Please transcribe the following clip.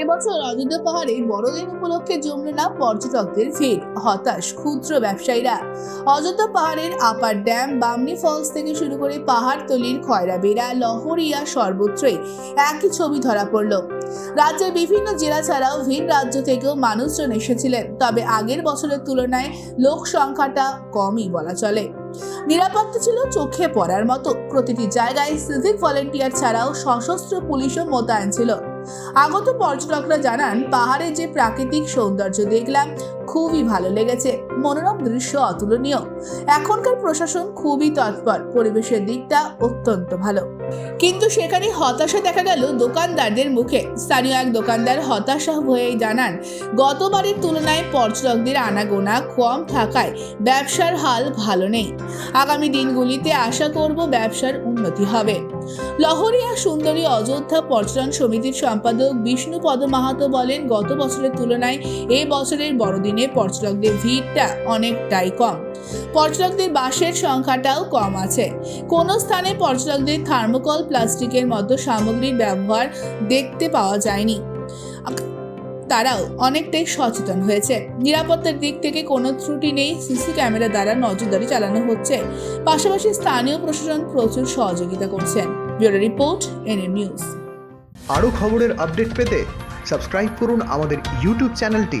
এবছর অযোধ্যা পাহাড়ে বড়দিন উপলক্ষে জমল না পর্যটকদের ভিড়, হতাশ ক্ষুদ্র ব্যবসায়ীরা। অযোধ্যা পাহাড়ের আপার ড্যাম, বামনি ফলস থেকে শুরু করে পাহাড়তলির খয়রা বেড়া লহরিয়া সর্বত্রই একই ছবি ধরা পড়ল। রাজ্যের বিভিন্ন জেলা ছাড়াও ভিন রাজ্য থেকেও মানুষজন এসেছিলেন, তবে আগের বছরের তুলনায় লোক সংখ্যাটা কমই বলা চলে। নিরাপত্তা ছিল চোখে পড়ার মতো, প্রতিটি জায়গায় সিভিক ভলেন্টিয়ার ছাড়াও সশস্ত্র পুলিশও মোতায়েন ছিল। আগত পর্যটকরা জানান পাহাড়ের যে প্রাকৃতিক সৌন্দর্য দেখলাম খুবই ভালো লেগেছে। মনোরম দৃশ্য অতুলনীয়। এখনকার প্রশাসন খুবই তৎপর। পরিবেশের দিকটা অত্যন্ত ভালো। কিন্তু সেখানে হতাশা দেখা গেল দোকানদারদের মুখে। স্থানীয় এক দোকানদার হতাশা হয়েই জানান, গতবারের তুলনায় পর্যটকদের আনাগোনা কম থাকায় ব্যবসার হাল ভালো নেই। আগামী দিনগুলিতে আশা করব ব্যবসার উন্নতি হবে। লহরিয়া সুন্দরী অযোধ্যা পর্যটন সমিতির সম্পাদক বিষ্ণুপদ মাহাতো বলেন, গত বছরের তুলনায় এ বছরের বড়দিনে পর্যটকদের ভিড়টা অনেকটাই কম। পর্যটকদের বাসের সংখ্যাটাও কম আছে। কোনো স্থানে পর্যটকদের থার্মোকল, প্লাস্টিকের মতো সামগ্রীর ব্যবহার দেখতে পাওয়া যায়নি। তারাও অনেকটাই সচেতন হয়েছে। নিরাপত্তার দিক থেকে কোনো ত্রুটি নেই, সিসি ক্যামেরা দ্বারা নজরদারি চালানো হচ্ছে। পাশাপাশি স্থানীয় প্রশাসন প্রচুর সহযোগিতা করছেন ব্যুরো রিপোর্ট এনএম নিউজ। আরও খবরের আপডেট পেতে সাবস্ক্রাইব করুন আমাদের ইউটিউব চ্যানেলটি।